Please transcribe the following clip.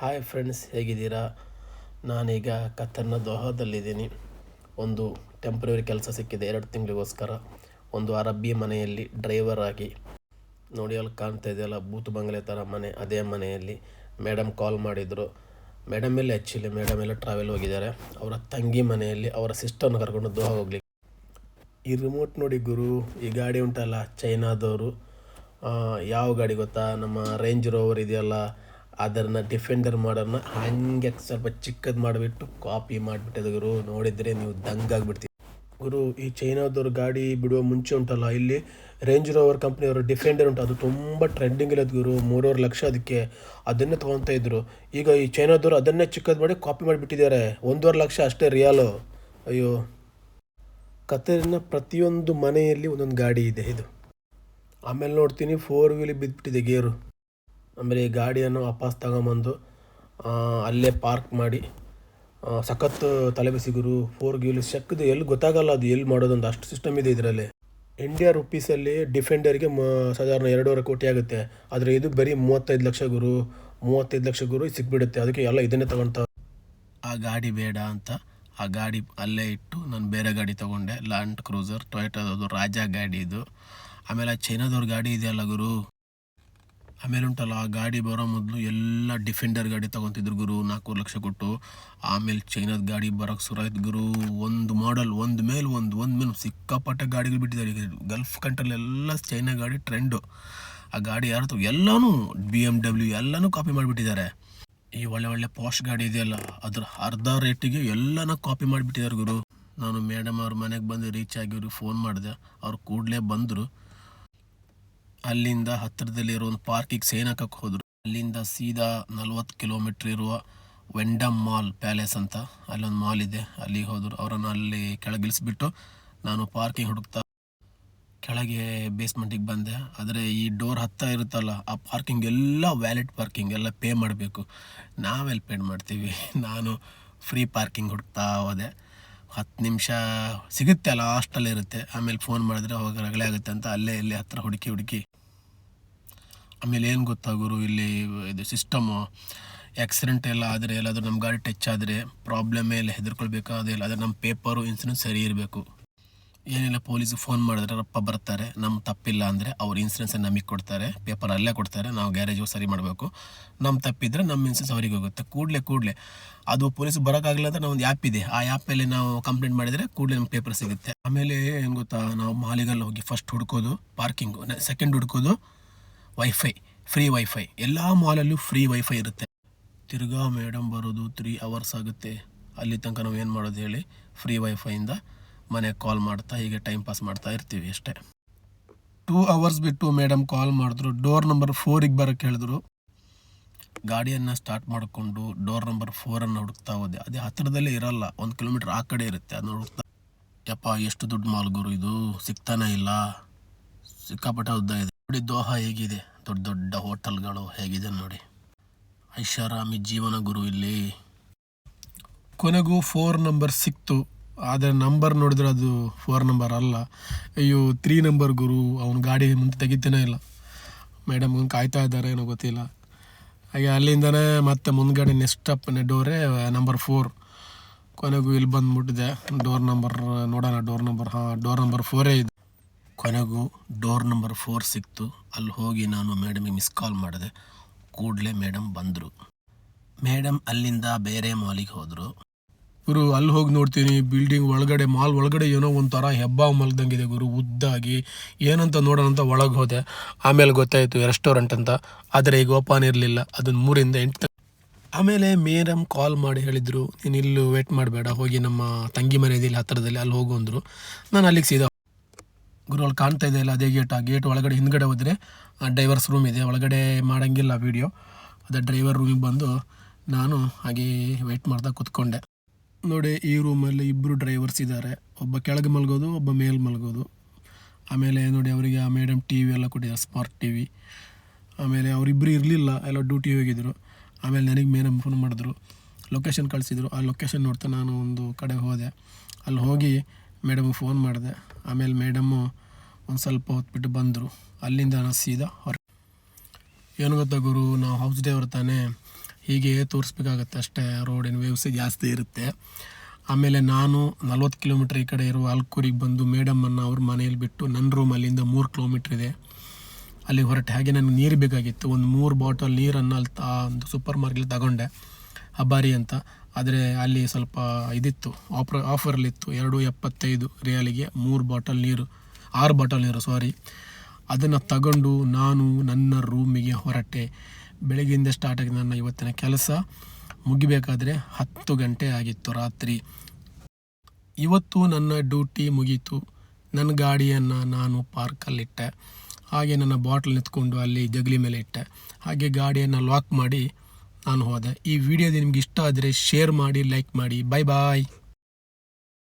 Hi friends ಹೇಗಿದ್ದೀರಾ? ನಾನೀಗ ಕತ್ತರ್ನ ದೋಹದಲ್ಲಿದ್ದೀನಿ. ಒಂದು ಟೆಂಪ್ರವರಿ ಕೆಲಸ ಸಿಕ್ಕಿದೆ, ಎರಡು ತಿಂಗಳಿಗೋಸ್ಕರ. ಒಂದು ಅರಬ್ಬಿ ಮನೆಯಲ್ಲಿ ಡ್ರೈವರ್ ಆಗಿ. ನೋಡಿ, ಅಲ್ಲಿ ಕಾಣ್ತಾ ಇದೆಯಲ್ಲ ಬೂತ್ ಬಂಗಲೆ ಥರ ಮನೆ, ಅದೇ ಮನೆಯಲ್ಲಿ. ಮೇಡಮ್ ಕಾಲ್ ಮಾಡಿದರು. ಮೇಡಮ್ ಎಲ್ಲ ಆ್ಯಕ್ಚುಲಿ ಮೇಡಮ್ ಎಲ್ಲ ಟ್ರಾವೆಲ್ ಹೋಗಿದ್ದಾರೆ. ಅವರ ತಂಗಿ ಮನೆಯಲ್ಲಿ, ಅವರ ಸಿಸ್ಟರ್ನ ಕರ್ಕೊಂಡು ದೋಹ ಹೋಗ್ಲಿಕ್ಕೆ. ಈ ರಿಮೋಟ್ ನೋಡಿ ಗುರು, ಈ ಗಾಡಿ ಉಂಟಲ್ಲ, ಚೈನಾದವರು. ಯಾವ ಗಾಡಿ ಗೊತ್ತಾ? ನಮ್ಮ ರೇಂಜ್ ರೋವರ್ ಇದೆಯಲ್ಲ ಅದನ್ನು ಡಿಫೆಂಡರ್ ಮಾಡೋನ್ನ ಹಾಗೆ ಸ್ವಲ್ಪ ಚಿಕ್ಕದು ಮಾಡಿಬಿಟ್ಟು ಕಾಪಿ ಮಾಡಿಬಿಟ್ಟಿದೆ ಗುರು ನೋಡಿದರೆ ನೀವು ದಂಗಾಗ್ಬಿಡ್ತೀವಿ ಗುರು ಈ ಚೈನಾದವ್ರ ಗಾಡಿ ಬಿಡುವ ಮುಂಚೆ ಉಂಟಲ್ಲ, ಇಲ್ಲಿ ರೇಂಜ್ ರೋವರ್ ಕಂಪ್ನಿಯವರು ಡಿಫೆಂಡರ್ ಉಂಟು. ಅದು ತುಂಬ ಟ್ರೆಂಡಿಂಗ್ ಇರೋದು ಗುರು, ಮೂರುವರೆ ಲಕ್ಷ ಅದಕ್ಕೆ. ಅದನ್ನೇ ತೊಗೊತಾ ಇದ್ರು. ಈಗ ಈ ಚೈನಾದವರು ಅದನ್ನೇ ಚಿಕ್ಕದು ಮಾಡಿ ಕಾಪಿ ಮಾಡಿಬಿಟ್ಟಿದ್ದಾರೆ. ಒಂದೂವರೆ ಲಕ್ಷ ಅಷ್ಟೇ ರಿಯಾಲು ಅಯ್ಯೋ. ಕತ್ತರಿನ ಪ್ರತಿಯೊಂದು ಮನೆಯಲ್ಲಿ ಒಂದೊಂದು ಗಾಡಿ ಇದೆ ಇದು. ಆಮೇಲೆ ನೋಡ್ತೀನಿ ಫೋರ್ ವೀಲ್ ಬಿದ್ದುಬಿಟ್ಟಿದೆ ಗೇರು. ಆಮೇಲೆ ಈ ಗಾಡಿಯನ್ನು ವಾಪಸ್ ತಗೊಂಬಂದು ಅಲ್ಲೇ ಪಾರ್ಕ್ ಮಾಡಿ ಸಖತ್ತು ಸಖತ್ ತಲೆಬಿಸಿಗುರು ಫೋರ್ ಗೀಲ್ ಶಕ್ದು ಎಲ್ಲಿ ಗೊತ್ತಾಗಲ್ಲ ಅದು ಎಲ್ಲಿ ಮಾಡೋದು ಅಷ್ಟು ಸಿಸ್ಟಮ್ ಇದೆ ಇದರಲ್ಲಿ. ಇಂಡಿಯಾ ರುಪೀಸಲ್ಲಿ ಡಿಫೆಂಡರ್ಗೆ ಮ, ಸಾಧಾರಣ ಎರಡೂವರೆ ಕೋಟಿ ಆಗುತ್ತೆ. ಆದರೆ ಇದು ಬರೀ ಮೂವತ್ತೈದು ಲಕ್ಷ ಗುರು, ಮೂವತ್ತೈದು ಲಕ್ಷ ಗುರು ಸಿಕ್ಬಿಡುತ್ತೆ. ಅದಕ್ಕೆ ಎಲ್ಲ ಇದನ್ನೇ ತಗೊಳ್ತಾ ಆ ಗಾಡಿ ಬೇಡ ಅಂತ, ಆ ಗಾಡಿ ಅಲ್ಲೇ ಇಟ್ಟು ನಾನು ಬೇರೆ ಗಾಡಿ ತೊಗೊಂಡೆ. ಲ್ಯಾಂಡ್ ಕ್ರೂಸರ್ ಟೊಯೋಟೋದು ರಾಜಾ ಗಾಡಿ ಇದು. ಆಮೇಲೆ ಆ ಚೈನಾದವ್ರ ಗಾಡಿ ಇದೆಯಲ್ಲ ಗುರು? ಆಮೇಲೆ ಉಂಟಲ್ಲ ಆ ಗಾಡಿ ಬರೋ ಮೊದಲು ಎಲ್ಲ ಡಿಫೆಂಡರ್ ಗಾಡಿ ತೊಗೊತಿದ್ರು ಗುರು, ನಾಲ್ಕೂವರೆ ಲಕ್ಷ ಕೊಟ್ಟು. ಆಮೇಲೆ ಚೈನಾದ ಗಾಡಿ ಬರೋಕ್ಕೆ ಶುರು ಆಯ್ತು ಗುರು, ಒಂದು ಮಾಡೆಲ್ ಒಂದು ಮೇಲೆ ಒಂದು ಒಂದು ಮೇಲೆ ಸಿಕ್ಕಾಪಟ್ಟೆ ಗಾಡಿಗಳು ಬಿಟ್ಟಿದ್ದಾರೆ ಈಗ ಗಲ್ಫ್ ಕಂಟ್ರಲ್ಲೆಲ್ಲ ಚೈನಾ ಗಾಡಿ ಟ್ರೆಂಡು ಆ ಗಾಡಿ ಯಾರು ತಗೋ ಎಲ್ಲನೂ ಬಿ ಎಂ ಡಬ್ಲ್ಯೂ ಎಲ್ಲನೂ ಕಾಪಿ ಮಾಡಿಬಿಟ್ಟಿದ್ದಾರೆ. ಈ ಒಳ್ಳೆ ಒಳ್ಳೆ ಪಾಶ್ ಗಾಡಿ ಇದೆಯಲ್ಲ, ಅದ್ರ ಅರ್ಧ ರೇಟಿಗೆ ಎಲ್ಲನ ಕಾಪಿ ಮಾಡಿಬಿಟ್ಟಿದ್ದಾರೆ ಗುರು. ನಾನು ಮೇಡಮ್ ಅವ್ರ ಮನೆಗೆ ಬಂದು ರೀಚ್ ಆಗಿವ್ರು ಫೋನ್ ಮಾಡಿದೆ. ಅವ್ರು ಕೂಡಲೇ ಬಂದರು. ಅಲ್ಲಿಂದ ಹತ್ತಿರದಲ್ಲಿರೋ ಒಂದು ಪಾರ್ಕಿಗೆ ಸೇನಕಕ್ಕೆ ಹೋದರು. ಅಲ್ಲಿಂದ ಸೀದಾ ನಲ್ವತ್ತು ಕಿಲೋಮೀಟ್ರ್ ಇರುವ ವೆಂಡಮ್ ಮಾಲ್ ಪ್ಯಾಲೇಸ್ ಅಂತ ಅಲ್ಲೊಂದು ಮಾಲ್ ಇದೆ. ಅಲ್ಲಿಗೆ ಹೋದರು. ಅವರನ್ನು ಅಲ್ಲಿ ಕೆಳಗಿಳಿಸ್ಬಿಟ್ಟು ನಾನು ಪಾರ್ಕಿಂಗ್ ಹುಡುಕ್ತಾ ಕೆಳಗೆ ಬೇಸ್ಮೆಂಟಿಗೆ ಬಂದೆ. ಆದರೆ ಈ ಡೋರ್ ಹತ್ತ ಇರುತ್ತಲ್ಲ, ಆ ಪಾರ್ಕಿಂಗ್ ಎಲ್ಲ ವ್ಯಾಲಿಡ್ ಪಾರ್ಕಿಂಗ್, ಎಲ್ಲ ಪೇ ಮಾಡಬೇಕು. ನಾವೆಲ್ಲಿ ಪೇ ಮಾಡ್ತೀವಿ? ನಾನು ಫ್ರೀ ಪಾರ್ಕಿಂಗ್ ಹುಡುಕ್ತಾ ಹೋದೆ. ಹತ್ತು ನಿಮಿಷ ಸಿಗುತ್ತೆ, ಲಾಸ್ಟಲ್ಲೇ ಇರುತ್ತೆ. ಆಮೇಲೆ ಫೋನ್ ಮಾಡಿದ್ರೆ ಹೋಗಿ ರಗಳೆ ಆಗುತ್ತೆ ಅಂತ ಅಲ್ಲೇ ಇಲ್ಲಿ ಹತ್ತಿರ ಹುಡುಕಿ ಹುಡುಕಿ ಆಮೇಲೆ ಏನು ಗೊತ್ತಾ ಗುರು ಇಲ್ಲಿ ಇದು ಸಿಸ್ಟಮು ಆಕ್ಸಿಡೆಂಟ್ ಎಲ್ಲ ಆದರೆ ಎಲ್ಲಾದರೂ ನಮ್ಮ ಗಾಡಿ ಟಚ್ ಆದರೆ ಪ್ರಾಬ್ಲಮೇ ಇಲ್ಲ ಹೆದರ್ಕೊಳ್ಬೇಕಾದೇ ಇಲ್ಲ. ಆದರೆ ನಮ್ಮ ಪೇಪರು ಇನ್ಸೂರೆನ್ಸ್ ಸರಿ ಇರಬೇಕು. ಏನಿಲ್ಲ ಪೊಲೀಸಿಗೆ ಫೋನ್ ಮಾಡಿದ್ರೆ ರಪ್ಪ ಬರ್ತಾರೆ. ನಮ್ಮ ತಪ್ಪಿಲ್ಲ ಅಂದರೆ ಅವ್ರ ಇನ್ಸೂರೆನ್ಸ್ ನಮಗೆ ಕೊಡ್ತಾರೆ. ಪೇಪರ್ ಅಲ್ಲೇ ಕೊಡ್ತಾರೆ. ನಾವು ಗ್ಯಾರೇಜ್ ಸರಿ ಮಾಡಬೇಕು. ನಮ್ಮ ತಪ್ಪಿದ್ರೆ ನಮ್ಮ ಇನ್ಸೂರೆನ್ಸ್ ಅವರಿಗೆ ಹೋಗುತ್ತೆ. ಕೂಡಲೇ ಕೂಡಲೇ. ಅದು ಪೊಲೀಸ್ ಬರೋಕ್ಕಾಗಲ್ಲ ಅಂದರೆ ಒಂದು ಆ್ಯಪ್ ಇದೆ. ಆ ಆ್ಯಪಲ್ಲಿ ನಾವು ಕಂಪ್ಲೇಂಟ್ ಮಾಡಿದರೆ ಕೂಡಲೇ ನಮ್ಮ ಪೇಪರ್ ಸಿಗುತ್ತೆ. ಆಮೇಲೆ ಏನು ಗೊತ್ತಾ, ನಾವು ಮಾಲಿಗಲ್ಲಿ ಹೋಗಿ ಫಸ್ಟ್ ಹುಡ್ಕೋದು ಪಾರ್ಕಿಂಗು ಸೆಕೆಂಡ್ ಹುಡ್ಕೋದು ವೈಫೈ ಫ್ರೀ ವೈಫೈ ಎಲ್ಲ ಮಾಲಲ್ಲೂ ಫ್ರೀ ವೈಫೈ ಇರುತ್ತೆ. ತಿರ್ಗಾ ಮೇಡಮ್ ಬರೋದು ತ್ರೀ ಅವರ್ಸ್ ಆಗುತ್ತೆ. ಅಲ್ಲಿ ತನಕ ನಾವು ಏನು ಮಾಡೋದು ಹೇಳಿ? ಫ್ರೀ ವೈಫೈಯಿಂದ ಮನೆಗೆ ಕಾಲ್ ಮಾಡ್ತಾ, ಹೀಗೆ ಟೈಮ್ ಪಾಸ್ ಮಾಡ್ತಾ ಇರ್ತೀವಿ ಅಷ್ಟೇ. ಟೂ ಅವರ್ಸ್ ಬಿಟ್ಟು ಮೇಡಮ್ ಕಾಲ್ ಮಾಡಿದ್ರು ಡೋರ್ ನಂಬರ್ ಫೋರಿಗೆ ಬರೋಕ್ಕೆ ಹೇಳಿದ್ರು. ಗಾಡಿಯನ್ನು ಸ್ಟಾರ್ಟ್ ಮಾಡಿಕೊಂಡು ಡೋರ್ ನಂಬರ್ ಫೋರನ್ನು ಹುಡುಕ್ತಾ ಹೋದೆ. ಅದೇ ಹತ್ತಿರದಲ್ಲೇ ಇರಲ್ಲ, ಒಂದು ಕಿಲೋಮೀಟ್ರ್ ಆ ಕಡೆ ಇರುತ್ತೆ ಅದನ್ನ ಹುಡುಕ್ತಾ. ಯಪ್ಪ, ಎಷ್ಟು ದುಡ್ಡು ಮಾಲ್ಗುರು ಇದು? ಸಿಗ್ತಾನೆ ಇಲ್ಲ. ಸಿಕ್ಕಾಪಟ್ಟೆ ಉದ್ದ ಇದೆ. ನೋಡಿ, ದೋಹ ಹೇಗಿದೆ. ದೊಡ್ಡ ದೊಡ್ಡ ಹೋಟೆಲ್ಗಳು ಹೇಗಿದೆ ನೋಡಿ. ಐಷಾರಾಮಿ ಜೀವನ ಗುರು ಇಲ್ಲಿ. ಕೊನೆಗೂ ಫೋರ್ ನಂಬರ್ ಸಿಕ್ತು. ಆದರೆ ನಂಬರ್ ನೋಡಿದ್ರೆ ಅದು ಫೋರ್ ನಂಬರ್ ಅಲ್ಲ. ಅಯ್ಯೋ ತ್ರೀ ನಂಬರ್ ಗುರು, ಅವನ ಗಾಡಿ ಮುಂದೆ ತೆಗಿತಾನೆ ಇಲ್ಲ. ಮೇಡಮ್ ಕಾಯ್ತಾ ಇದ್ದಾರೆ, ಏನೋ ಗೊತ್ತಿಲ್ಲ. ಹಾಗೆ ಅಲ್ಲಿಂದನೇ ಮತ್ತೆ ಮುಂದ್ಗಡೆ ನೆಕ್ಸ್ಟ್ ಅಪ್ ಡೋರೇ ನಂಬರ್ ಫೋರ್ ಕೊನೆಗೂ ಇಲ್ಲಿ ಬಂದ್ಬಿಟ್ಟಿದೆ. ಡೋರ್ ನಂಬರ್ ನೋಡೋಣ ಡೋರ್ ನಂಬರ್ ಹಾಂ ಡೋರ್ ನಂಬರ್ ಫೋರೇ ಇದೆ. ಕೊನೆಗೂ ಡೋರ್ ನಂಬರ್ ಫೋರ್ ಸಿಕ್ತು. ಅಲ್ಲಿ ಹೋಗಿ ನಾನು ಮೇಡಮಿಗೆ ಮಿಸ್ ಕಾಲ್ ಮಾಡಿದೆ. ಕೂಡಲೇ ಮೇಡಮ್ ಬಂದರು. ಮೇಡಮ್ ಅಲ್ಲಿಂದ ಬೇರೆ ಮಾಲಿಗೆ ಹೋದರು. ಗುರು, ಅಲ್ಲಿ ಹೋಗಿ ನೋಡ್ತೀನಿ. ಬಿಲ್ಡಿಂಗ್ ಒಳಗಡೆ, ಮಾಲ್ ಒಳಗಡೆ ಏನೋ ಒಂಥರ ಹೆಬ್ಬ ಮಲ್ದಂಗಿದೆ ಗುರು. ಉದ್ದಾಗಿ ಏನಂತ ನೋಡೋಣ ಅಂತ ಒಳಗೆ ಹೋದೆ. ಆಮೇಲೆ ಗೊತ್ತಾಯಿತು ರೆಸ್ಟೋರೆಂಟ್ ಅಂತ. ಆದರೆ ಈಗ ಓಪನ್ ಇರಲಿಲ್ಲ. ಅದನ್ನು ಮೂರಿಂದ ಎಂಟು ಆಮೇಲೆ ಮೇಡಮ್ ಕಾಲ್ ಮಾಡಿ ಹೇಳಿದರು, ನೀನು ಇಲ್ಲೂ ವೇಟ್ ಮಾಡಬೇಡ. ಹೋಗಿ ನಮ್ಮ ತಂಗಿ ಮನೆ ಇದೆ ಇಲ್ಲಿ ಹತ್ತಿರದಲ್ಲಿ ಅಲ್ಲಿ ಹೋಗು ಅಂದರು. ನಾನು ಅಲ್ಲಿಗೆ ಸೀದಾ ಗುರು ಅಲ್ಲಿ ಕಾಣ್ತಾ ಇದೆ ಇಲ್ಲ, ಅದೇ ಗೇಟ್ ಆ ಗೇಟ್ ಒಳಗಡೆ ಹಿಂದ್ಗಡೆ ಹೋದರೆ ಡೈವರ್ಸ್ ರೂಮ್ ಇದೆ. ಒಳಗಡೆ ಮಾಡೋಂಗಿಲ್ಲ ವೀಡಿಯೋ ಅದೇ ಡ್ರೈವರ್ ರೂಮಿಗೆ ಬಂದು ನಾನು ಹಾಗೆ ವೆಯ್ಟ್ ಮಾಡ್ತಾ ಕೂತ್ಕೊಂಡೆ. ನೋಡಿ, ಈ ರೂಮಲ್ಲಿ ಇಬ್ಬರು ಡ್ರೈವರ್ಸ್ ಇದ್ದಾರೆ. ಒಬ್ಬ ಕೆಳಗೆ ಮಲಗೋದು, ಒಬ್ಬ ಮೇಲೆ ಮಲಗೋದು. ಆಮೇಲೆ ನೋಡಿ, ಅವರಿಗೆ ಆ ಮೇಡಮ್ ಟಿ ವಿ ಎಲ್ಲ ಕೊಟ್ಟಿದ್ದಾರೆ ಸ್ಮಾರ್ಟ್ ಟಿ ವಿ ಆಮೇಲೆ ಅವರಿಬ್ಬರು ಇರಲಿಲ್ಲ, ಎಲ್ಲ ಡ್ಯೂಟಿ ಹೋಗಿದ್ರು. ಆಮೇಲೆ ನನಗೆ ಮೇಡಮ್ ಫೋನ್ ಮಾಡಿದ್ರು. ಲೊಕೇಶನ್ ಕಳಿಸಿದ್ರು. ಆ ಲೊಕೇಶನ್ ನೋಡ್ತಾ ನಾನು ಒಂದು ಕಡೆ ಹೋದೆ. ಅಲ್ಲಿ ಹೋಗಿ ಮೇಡಮ್ಗೆ ಫೋನ್ ಮಾಡಿದೆ. ಆಮೇಲೆ ಮೇಡಮ್ಮು ಒಂದು ಸ್ವಲ್ಪ ಹೊತ್ತು ಬಿಟ್ಟು ಬಂದರು. ಅಲ್ಲಿಂದ ನಾನು ಸೀದಾ ಹೊರ ಏನು ಗೊತ್ತಾ ಗುರು, ನಾವು ಹೌಸ್ ಡ್ರೈವರ್ ತಾನೇ ಹೀಗೆ ತೋರಿಸ್ಬೇಕಾಗತ್ತೆ ಅಷ್ಟೇ. ರೋಡಿನ ವೇವ್ಸ್ ಜಾಸ್ತಿ ಇರುತ್ತೆ. ಆಮೇಲೆ ನಾನು ನಲ್ವತ್ತು ಕಿಲೋಮೀಟ್ರ್ ಈ ಕಡೆ ಇರುವ ಅಲ್ಕೂರಿಗೆ ಬಂದು ಮೇಡಮ್ಮನ್ನು ಅವ್ರ ಮನೆಯಲ್ಲಿ ಬಿಟ್ಟು ನನ್ನ ರೂಮ್ ಅಲ್ಲಿಂದ ಮೂರು ಕಿಲೋಮೀಟ್ರ್ ಇದೆ. ಅಲ್ಲಿ ಹೊರಟು. ಹಾಗೆ ನನಗೆ ನೀರು ಬೇಕಾಗಿತ್ತು. ಒಂದು ಮೂರು ಬಾಟಲ್ ನೀರನ್ನು ಅಲ್ಲಿ ತಾ ಒಂದು ಸೂಪರ್ ಮಾರ್ಕೆಟ್ ತಗೊಂಡೆ. ಅಬಾರಿ ಅಂತ. ಆದರೆ ಅಲ್ಲಿ ಸ್ವಲ್ಪ ಇದಿತ್ತು ಆಫರ್ ಆಫರಲ್ಲಿತ್ತು ಎರಡು ಎಪ್ಪತ್ತೈದು ರಿಯಾಲಿಗೆ ಮೂರು ಬಾಟಲ್ ನೀರು, ಆರು ಬಾಟಲ್ ನೀರು ಸಾರಿ ಅದನ್ನು ತಗೊಂಡು ನಾನು ನನ್ನ ರೂಮಿಗೆ ಹೊರಟೆ. ಬೆಳಗ್ಗೆಯಿಂದ ಸ್ಟಾರ್ಟ್ ಆಗಿದೆ ನನ್ನ ಇವತ್ತಿನ ಕೆಲಸ. ಮುಗಿಬೇಕಾದ್ರೆ ಹತ್ತು ಗಂಟೆ ಆಗಿತ್ತು ರಾತ್ರಿ. ಇವತ್ತು ನನ್ನ ಡ್ಯೂಟಿ ಮುಗೀತು. ನನ್ನ ಗಾಡಿಯನ್ನು ನಾನು ಪಾರ್ಕಲ್ಲಿಟ್ಟೆ ಹಾಗೆ ನನ್ನ ಬಾಟ್ಲ್ ನಿಂತ್ಕೊಂಡು ಅಲ್ಲಿ ಜಗಲಿ ಮೇಲೆ ಇಟ್ಟೆ. ಹಾಗೆ ಗಾಡಿಯನ್ನು ಲಾಕ್ ಮಾಡಿ ನಾನು ಹೋದೆ. ಈ ವಿಡಿಯೋದ ನಿಮ್ಗೆ ಇಷ್ಟ ಆದರೆ ಶೇರ್ ಮಾಡಿ ಲೈಕ್ ಮಾಡಿ. ಬಾಯ್ ಬಾಯ್